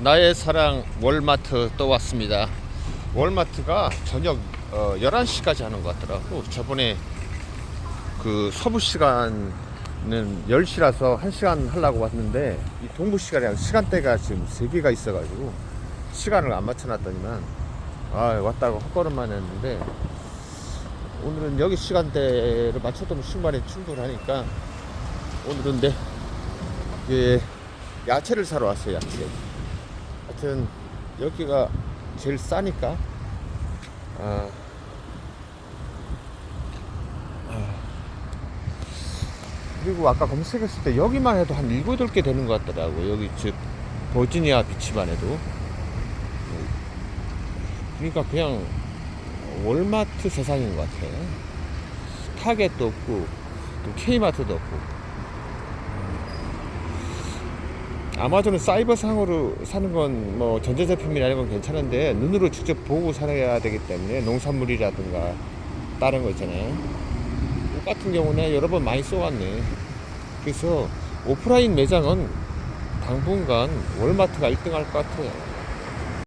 나의 사랑 월마트 또 왔습니다. 월마트가 저녁 어, 11시까지 하는 것 같더라고. 저번에 그 서부 시간은 10시라서 1시간 하려고 왔는데 이 동부 시간이랑 시간대가 지금 3개가 있어가지고 시간을 안 맞춰놨더니만 아 왔다가 헛걸음만 했는데 오늘은 여기 시간대를 맞춰두면 충분히 충분하니까 오늘은 네 예, 야채를 사러 왔어요 야채 하여튼 여기가 제일 싸니까. 아, 아. 그리고 아까 검색했을 때 여기만 해도 한 7, 8개 되는 것 같더라고. 여기 즉 버지니아 비치만 해도. 그러니까 그냥 월마트 세상인 것 같아. 타겟도 없고 또 K마트도 없고 아마존은 사이버상으로 사는 건 뭐 전자제품이나 이런 건 괜찮은데 눈으로 직접 보고 사야 되기 때문에 농산물이라든가 다른 거 있잖아요. 옷 같은 경우는 여러 번 많이 써왔네. 그래서 오프라인 매장은 당분간 월마트가 1등 할 것 같아요.